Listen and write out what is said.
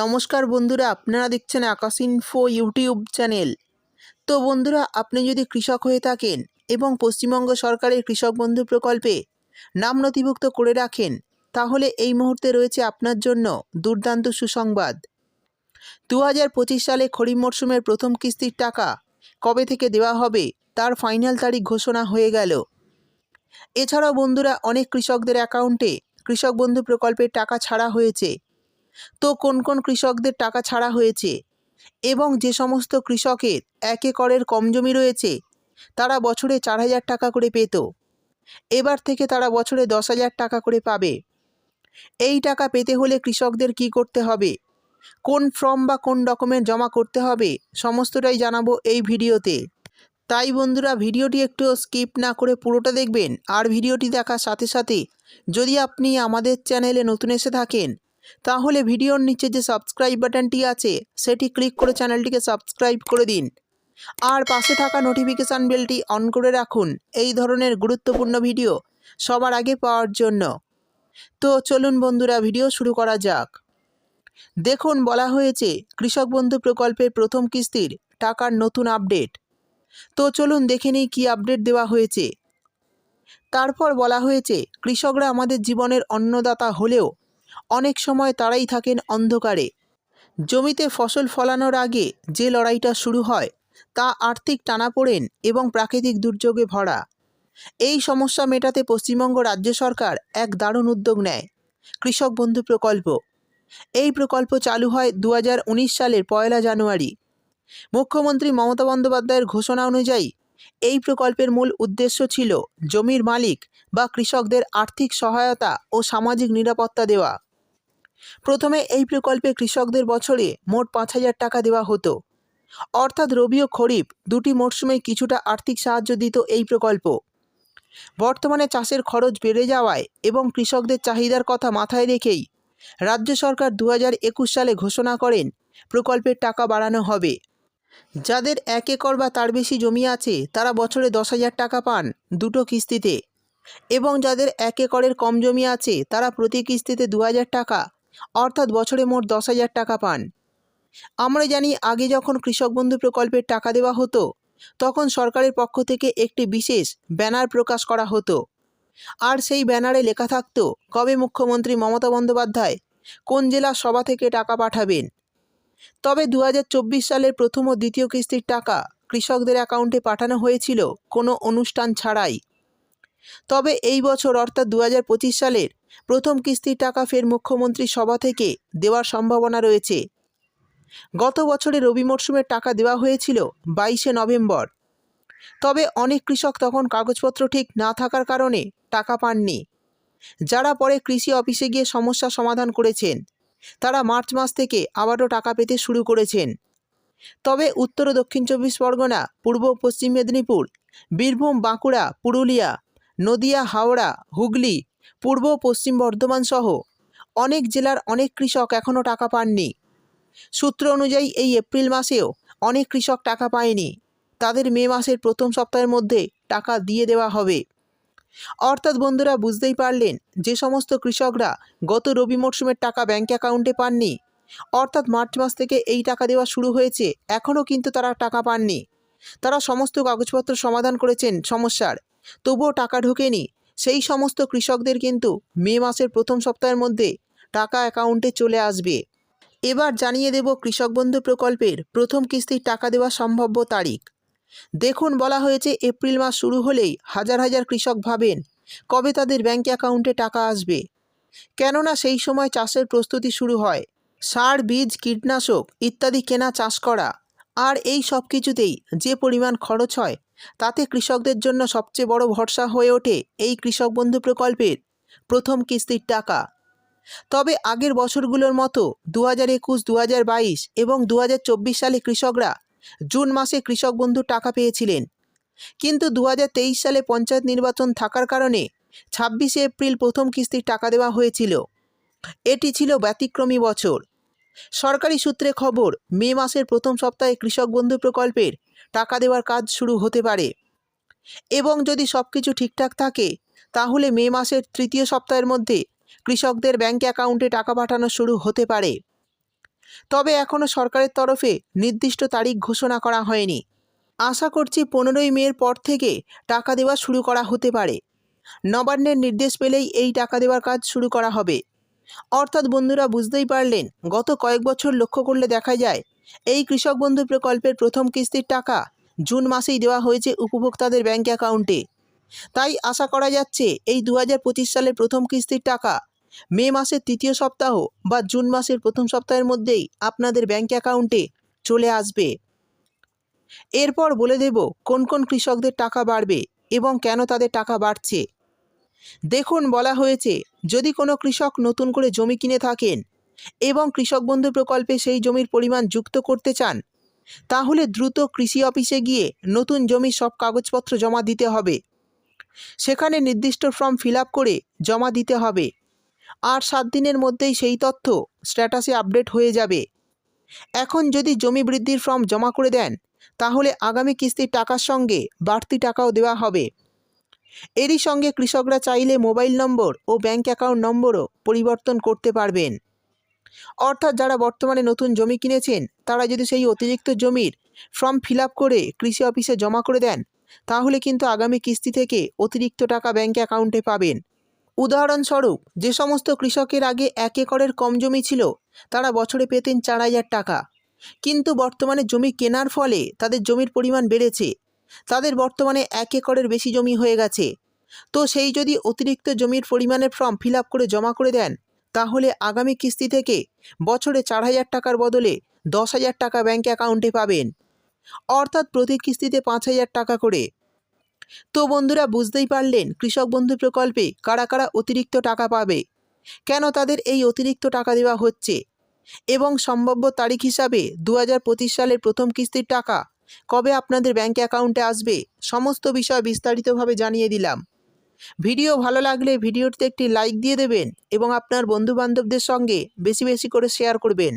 নমস্কার বন্ধুরা, আপনারা দেখছেন আকাশ ইনফো ইউটিউব চ্যানেল তো বন্ধুরা, আপনি যদি কৃষক হয়ে থাকেন এবং পশ্চিমবঙ্গ সরকারের কৃষক বন্ধু প্রকল্পে নাম নথিভুক্ত করে রাখেন, তাহলে এই মুহূর্তে রয়েছে আপনার জন্য দুর্দান্ত সুসংবাদ। দু হাজার পঁচিশ সালে খরিফ মরশুমের প্রথম কিস্তির টাকা কবে থেকে দেওয়া হবে, তার ফাইনাল তারিখ ঘোষণা হয়ে গেল। এছাড়াও বন্ধুরা, অনেক কৃষকদের অ্যাকাউন্টে কৃষক বন্ধু প্রকল্পের টাকা ছাড়া হয়েছে। তো কোন কোন কৃষকদের টাকা ছাড়া হয়েছে? এবং যে সমস্ত কৃষকের এক একরের কম জমি রয়েছে, তারা বছরে চার হাজার টাকা করে পেত। এবার থেকে তারা বছরে দশ হাজার টাকা করে পাবে। এই টাকা পেতে হলে কৃষকদের কি করতে হবে? কোন ফর্ম বা কোন ডকুমেন্ট জমা করতে হবে? সমস্তটাই জানাব এই ভিডিওতে। তাই বন্ধুরা, ভিডিওটি একটু স্কিপ না করে পুরোটা দেখবেন। আর ভিডিওটি দেখার সাথে সাথে যদি আপনি আমাদের চ্যানেলে নতুন এসে থাকেন তাহলে ভিডিওর নিচে যে সাবস্ক্রাইব বাটনটি আছে, সেটি ক্লিক করে চ্যানেলটিকে সাবস্ক্রাইব করে দিন। আর পাশে থাকা নোটিফিকেশান বেলটি অন করে রাখুন। এই ধরনের গুরুত্বপূর্ণ ভিডিও সবার আগে পাওয়ার জন্য। তো চলুন বন্ধুরা ভিডিও শুরু করা যাক। দেখুন, বলা হয়েছে, কৃষক বন্ধু প্রকল্পের প্রথম কিস্তির টাকার নতুন আপডেট তো চলুন দেখে নিই কী আপডেট দেওয়া হয়েছে। তারপর বলা হয়েছে, কৃষকরা আমাদের জীবনের অন্নদাতা হলেও অনেক সময় তারাই থাকেন অন্ধকারে। জমিতে ফসল ফলানোর আগে যে লড়াইটা শুরু হয়, তা আর্থিক টানাপোড়েন এবং প্রাকৃতিক দুর্যোগে ভরা। এই সমস্যা মেটাতে পশ্চিমবঙ্গ রাজ্য সরকার এক দারুণ উদ্যোগ নেয়, কৃষক বন্ধু প্রকল্প। এই প্রকল্প চালু হয় দু হাজার উনিশ সালের পয়লা জানুয়ারি। মুখ্যমন্ত্রী মমতা বন্দ্যোপাধ্যায়ের ঘোষণা অনুযায়ী, এই প্রকল্পের মূল উদ্দেশ্য ছিল জমির মালিক বা কৃষকদের আর্থিক সহায়তা ও সামাজিক নিরাপত্তা দেওয়া। প্রথমে এই প্রকল্পে কৃষকদের বছরে মোট পাঁচ হাজার টাকা দেওয়া হতো। অর্থাৎ রবি ও খরিফ দুটি মরশুমে কিছুটা আর্থিক সাহায্য দিত এই প্রকল্প। বর্তমানে চাষের খরচ বেড়ে যাওয়ায় এবং কৃষকদের চাহিদার কথা মাথায় রেখেই রাজ্য সরকার দু হাজার একুশ সালে ঘোষণা করেন, প্রকল্পের টাকা বাড়ানো হবে। যাদের এক একর বা তার বেশি জমি আছে, তারা বছরে দশ হাজার টাকা পান দুটো কিস্তিতে। এবং যাদের এক একরের কম জমি আছে, তারা প্রতি কিস্তিতে দু হাজার টাকা অর্থাৎ বছরে মোট দশ হাজার টাকা পান। আমরা জানি আগে যখন কৃষক বন্ধু প্রকল্পের টাকা দেওয়া হতো, তখন সরকারের পক্ষ থেকে একটি বিশেষ ব্যানার প্রকাশ করা হতো। আর সেই ব্যানারে লেখা থাকত, কবে মুখ্যমন্ত্রী মমতা বন্দ্যোপাধ্যায় কোন জেলা সভা থেকে টাকা পাঠাবেন? তবে দু হাজার চব্বিশ সালের প্রথম ও দ্বিতীয় কিস্তির টাকা কৃষকদের অ্যাকাউন্টে পাঠানো হয়েছিল কোনো অনুষ্ঠান ছাড়াই। তবে এই বছর অর্থাৎ দু হাজার পঁচিশ সালের প্রথম কিস্তির টাকা ফের মুখ্যমন্ত্রী সভা থেকে দেওয়ার সম্ভাবনা রয়েছে। গত বছরে রবি মরশুমের টাকা দেওয়া হয়েছিল বাইশে নভেম্বর। তবে অনেক কৃষক তখন কাগজপত্র ঠিক না থাকার কারণে টাকা পাননি। যারা পরে কৃষি অফিসে গিয়ে সমস্যা সমাধান করেছেন, তারা মার্চ মাস থেকে আবারও টাকা পেতে শুরু করেছেন। তবে উত্তর ও দক্ষিণ চব্বিশ পরগনা, পূর্ব পশ্চিম মেদিনীপুর, বীরভূম, বাঁকুড়া, পুরুলিয়া, নদিয়া, হাওড়া, হুগলি পূর্ব পশ্চিম বর্ধমান সহ অনেক জেলার অনেক কৃষক এখনও টাকা পাননি। সূত্র অনুযায়ী এই এপ্রিল মাসেও অনেক কৃষক টাকা পায়নি। তাদের মে মাসের প্রথম সপ্তাহের মধ্যে টাকা দিয়ে দেওয়া হবে। অর্থাৎ বন্ধুরা বুঝতেই পারলেন, যে সমস্ত কৃষকরা গত রবি মরশুমের টাকা ব্যাঙ্ক অ্যাকাউন্টে পাননি, অর্থাৎ মার্চ মাস থেকে এই টাকা দেওয়া শুরু হয়েছে এখনও কিন্তু তারা টাকা পাননি। তারা সমস্ত কাগজপত্র সমাধান করেছেন সমস্যার, তবুও টাকা ঢোকেনি সেই সমস্ত কৃষকদের কিন্তু মে মাসের প্রথম সপ্তাহের মধ্যে টাকা অ্যাকাউন্টে চলে আসবে। এবার জানিয়ে দেব কৃষক বন্ধু প্রকল্পের প্রথম কিস্তির টাকা দেওয়া সম্ভাব্য তারিখ। দেখুন, বলা হয়েছে এপ্রিল মাস শুরু হলেই হাজার হাজার কৃষক ভাবেন কবে তাদের ব্যাঙ্ক অ্যাকাউন্টে টাকা আসবে। কেননা সেই সময় চাষের প্রস্তুতি শুরু হয়। সার, বীজ, কীটনাশক ইত্যাদি কেনা চাষ করা। আর এই সব কিছুতেই যে পরিমাণ খরচ হয় তাতে কৃষকদের জন্য সবচেয়ে বড় ভরসা হয়ে ওঠে এই কৃষক বন্ধু প্রকল্পের প্রথম কিস্তির টাকা। তবে আগের বছরগুলোর মতো দু হাজার একুশ দু হাজার বাইশ এবং দু হাজার চব্বিশ সালে কৃষকরা জুন মাসে কৃষক বন্ধুর টাকা পেয়েছিলেন। কিন্তু দু হাজার তেইশ সালে পঞ্চায়েত নির্বাচন থাকার কারণে ছাব্বিশে এপ্রিল প্রথম কিস্তির টাকা দেওয়া হয়েছিল। এটি ছিল ব্যতিক্রমী বছর। সরকারি সূত্রে খবর, মে মাসের প্রথম সপ্তাহে কৃষক বন্ধু প্রকল্পের টাকা দেওয়ার কাজ শুরু হতে পারে। এবং যদি সব কিছু ঠিকঠাক থাকে, তাহলে মে মাসের তৃতীয় সপ্তাহের মধ্যে কৃষকদের ব্যাঙ্ক অ্যাকাউন্টে টাকা পাঠানো শুরু হতে পারে। তবে এখনও সরকারের তরফে নির্দিষ্ট তারিখ ঘোষণা করা হয়নি। আশা করছি পনেরোই মের পর থেকে টাকা দেওয়া শুরু করা হতে পারে। নবান্নের নির্দেশ পেলেই এই টাকা দেওয়ার কাজ শুরু করা হবে। অর্থাৎ বন্ধুরা বুঝতেই পারলেন, গত কয়েক বছর লক্ষ্য করলে দেখা যায়, এই কৃষক বন্ধু প্রকল্পের প্রথম কিস্তির টাকা জুন মাসেই দেওয়া হয়েছে উপভোক্তাদের ব্যাঙ্ক অ্যাকাউন্টে। তাই আশা করা যাচ্ছে, এই দু হাজার পঁচিশ সালের প্রথম কিস্তির টাকা মে মাসের তৃতীয় সপ্তাহ বা জুন মাসের প্রথম সপ্তাহের মধ্যেই আপনাদের ব্যাঙ্ক অ্যাকাউন্টে চলে আসবে। এরপর বলে দেব, কোন কোন কৃষকদের টাকা বাড়বে এবং কেন তাদের টাকা বাড়ছে। দেখুন, বলা হয়েছে, যদি কোনো কৃষক নতুন করে জমি কিনে থাকেন এবং কৃষক বন্ধু প্রকল্পে সেই জমির পরিমাণ যুক্ত করতে চান, তাহলে দ্রুত কৃষি অফিসে গিয়ে নতুন জমির সব কাগজপত্র জমা দিতে হবে। সেখানে নির্দিষ্ট ফর্ম ফিল করে জমা দিতে হবে। আর সাত দিনের মধ্যেই সেই তথ্য স্ট্যাটাসে আপডেট হয়ে যাবে। এখন যদি জমি বৃদ্ধির ফর্ম জমা করে দেন, তাহলে আগামী কিস্তির টাকার সঙ্গে বাড়তি টাকাও দেওয়া হবে। এরই সঙ্গে কৃষকরা চাইলে মোবাইল নম্বর ও ব্যাংক অ্যাকাউন্ট নম্বরও পরিবর্তন করতে পারবেন। অর্থাৎ যারা বর্তমানে নতুন জমি কিনেছেন, তারা যদি সেই অতিরিক্ত জমির ফর্ম ফিল করে কৃষি অফিসে জমা করে দেন, তাহলে কিন্তু আগামী কিস্তি থেকে অতিরিক্ত টাকা ব্যাংক অ্যাকাউন্টে পাবেন। উদাহরণস্বরূপ, যে সমস্ত কৃষকের আগে এক একরের কম জমি ছিল, তারা বছরে পেতেন চার হাজার টাকা। কিন্তু বর্তমানে জমি কেনার ফলে তাদের জমির পরিমাণ বেড়েছে। তাদের বর্তমানে এক একরের বেশি জমি হয়ে গেছে। তো সেই যদি অতিরিক্ত জমির পরিমাণের ফর্ম ফিল করে জমা করে দেন, তাহলে আগামী কিস্তি থেকে বছরে চার হাজার টাকার বদলে দশ হাজার টাকা ব্যাঙ্ক অ্যাকাউন্টে পাবেন। অর্থাৎ প্রতি কিস্তিতে পাঁচ হাজার টাকা করে। তো বন্ধুরা, বুঝতেই পারলেন কৃষক বন্ধু প্রকল্পে কারা কারা অতিরিক্ত টাকা পাবে? কেন তাদের এই অতিরিক্ত টাকা দেওয়া হচ্ছে? এবং সম্ভাব্য তারিখ হিসাবে দু হাজার পঁচিশ সালের প্রথম কিস্তির টাকা কবে আপনাদের ব্যাঙ্ক অ্যাকাউন্টে আসবে? সমস্ত বিষয় বিস্তারিতভাবে জানিয়ে দিলাম। ভিডিও ভালো লাগলে ভিডিওটিতে একটি লাইক দিয়ে দেবেন এবং আপনার বন্ধুবান্ধবদের সঙ্গে বেশি বেশি করে শেয়ার করবেন।